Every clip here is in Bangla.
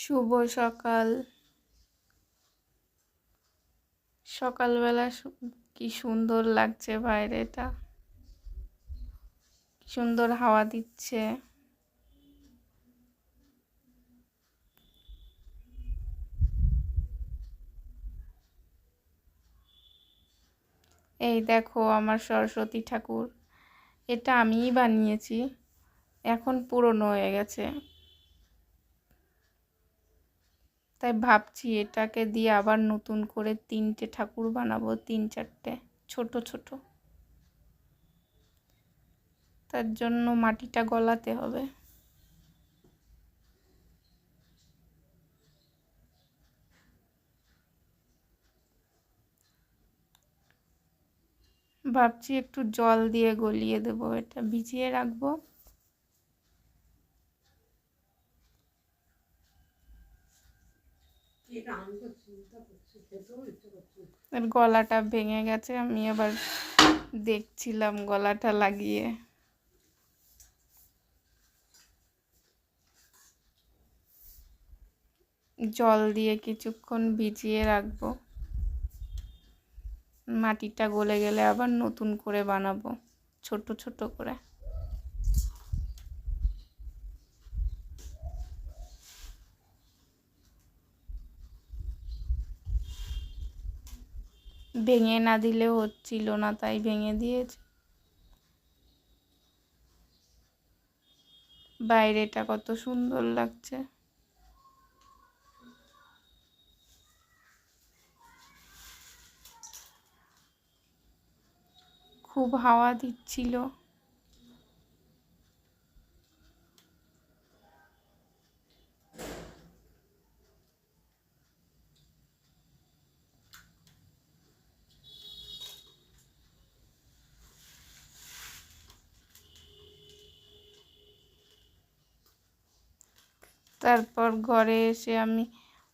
শুভ সকাল। সকালবেলা কি সুন্দর লাগছে বাইরেটা সুন্দর হাওয়া দিচ্ছে। এই দেখো আমার সরস্বতী ঠাকুর। এটা আমিই বানিয়েছি। এখন পুরনো হয়ে গেছে। তাই ভাবছি এটাকে দিয়ে আবার নতুন করে তিনটে ঠাকুর বানাবো, তিন চারটে, ছোট ছোট। তার জন্য মাটিটা গলাতে হবে। ভাবছি একটু জল দিয়ে গলিয়ে দেবো, এটা ভিজিয়ে রাখব। এর গলাটা ভেঙে গেছে, আমি আবার দেখছিলাম গলাটা লাগিয়ে। জল দিয়ে কিছুক্ষণ ভিজিয়ে রাখব। মাটিটা গলে গেলে আবার নতুন করে বানাবো, ছোট ছোট করে। ভেঙে না দিলে হচ্ছিল না, তাই ভেঙে দিয়েছে। বাইরেটা কত সুন্দর লাগছে। খুব হাওয়া দিচ্ছিল। তারপর ঘরে এসে আমি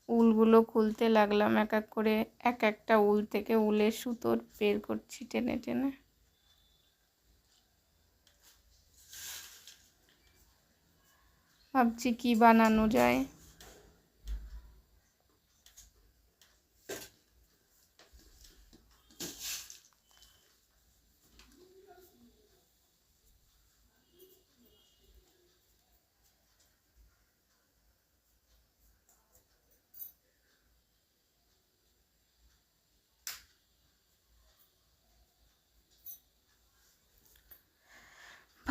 উলগুলো খুলতে লাগলাম। এক এক করে এক একটা উল থেকে উলের সুতো বের করছি টেনে টেনে। ভাবছি কি বানানো যায়।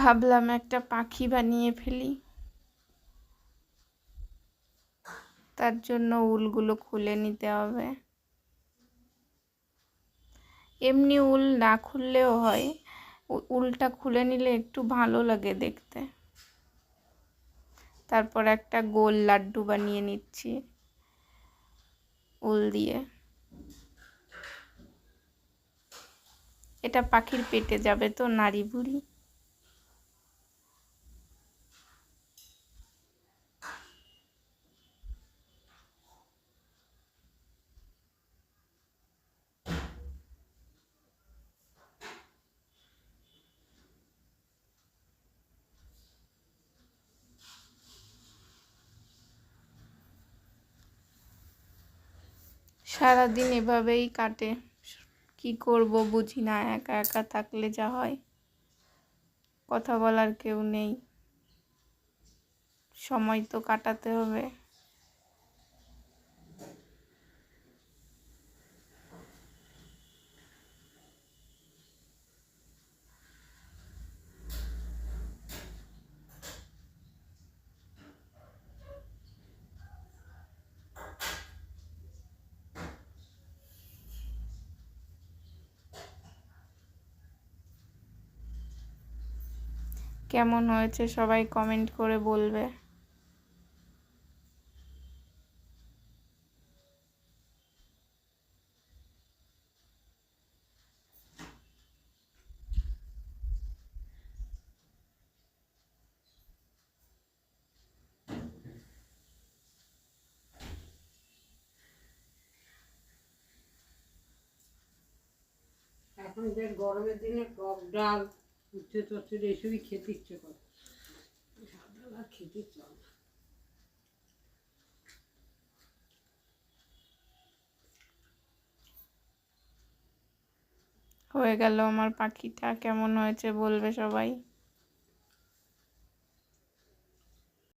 ভাবলাম একটা পাখি বানিয়ে ফেলি। তার জন্য উলগুলো খুলে নিতে হবে। এমনি উল না খুললেও হয়। উলটা খুলে নিলে একটু ভালো লাগে দেখতে। তারপর একটা গোল লাড্ডু বানিয়ে নিচ্ছি উল দিয়ে। এটা পাখির পেটে যাবে তো নাড়ি বুড়ি সারাদিন এভাবেই কাটে। কি করব বুঝি না, একা একা থাকলে যা হয়। কথা বলার কেউ নেই। সময় তো কাটাতে হবে। কেমন হয়েছে সবাই কমেন্ট করে বলবে। এখন বেশ গরমের দিনে টক ডাল উচ্ছে চচ্চড়ি এসবই খেতে ইচ্ছে করে। সাদা খেতে চলে হয়ে গেল আমার পাখিটা, কেমন হয়েছে বলবে সবাই?